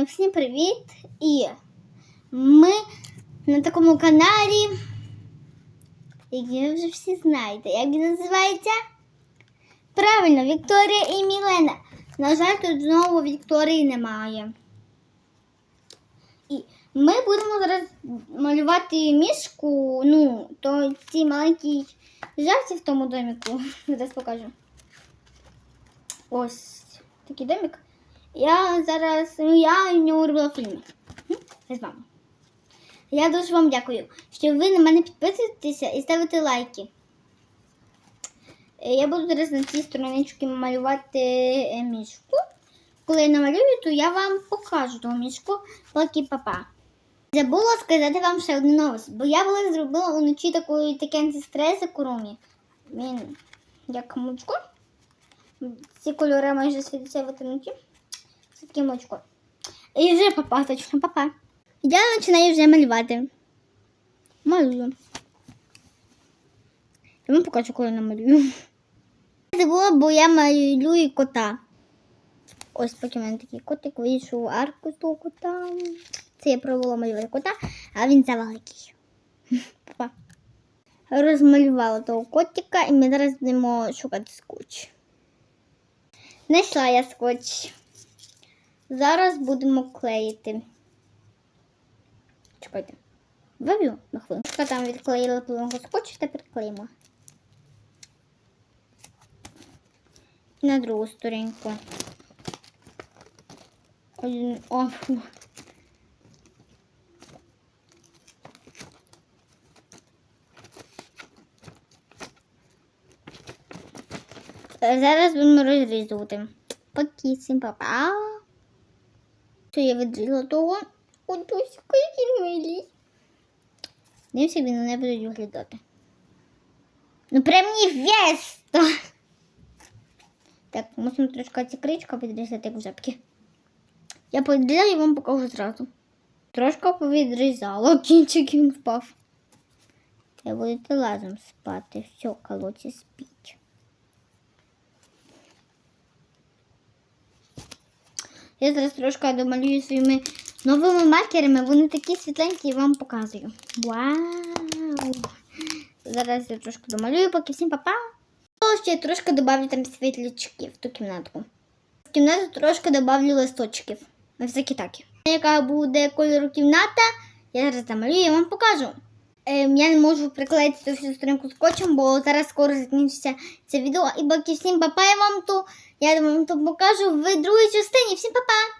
Е, всім привіт! І ми на такому каналі, який ви вже всі знаєте. Як він називається? Правильно, Вікторія і Мілена. На жаль, тут знову Вікторії немає. І ми будемо зараз малювати мішку, ну, то ці маленькі жарті в тому доміку. Зараз покажу. Ось такий домик. Я зараз, ну я нього робила фільм. З вами. Я дуже вам дякую, що ви на мене підписуєтеся і ставите лайки. Е, Я буду зараз на цій страничці малювати е, мішку. Коли я намалюю, то я вам покажу ту мішку поки папа. Забула сказати вам ще одну новость, бо я була зробила уночі таку таке антистрес курумі. Він як мучко. Ці кольори майже світяться в темноті. Це таке мочко. І вже папа, папа. Я починаю вже малювати. Малюю. Я вам покажу, коли намалюю. Забула, бо я малюю кота. Ось поки в мене такий котик вийшов арку з того кота. Це я пробувала малювати кота, а він завеликий. Папа. Розмалювала того котика і ми зараз будемо шукати скотч. Знайшла я скотч. Зараз будемо клеїти. Чекайте. Вив'ю на хвилину. Що там відклеїла планку скотч, тепер клеїмо. На другу сторінку. Один. О, Зараз будемо розрізувати. Поки всім папа. Що я відрізала того? Отуська, який милий. Дивимося, він не буде виглядати. Ну прям невеста. Так, мусимо трошки ці кричка підрізати, як в жабки. Я підрізала і вам покажу зразу. Трошки повідрізала, кінчик він впав. Я будете разом спати. Все, колоться спіть. Я зараз трошки домалюю своїми новими маркерами. Вони такі світленькі і вам показую. Вау! Зараз я трошки домалюю, поки всім папа. Ще трошки добавлю там світлячків в ту кімнатку. В кімнату трошки добавлю листочків. На всякі такі. Яка буде кольору кімната, я зараз замалюю і вам покажу. Ем, я не можу приклеїти цю всю сторінку скотчем, бо зараз скоро закінчиться це відео. І баки всім папа я вам ту, я вам то покажу в другій частині. Всім папа!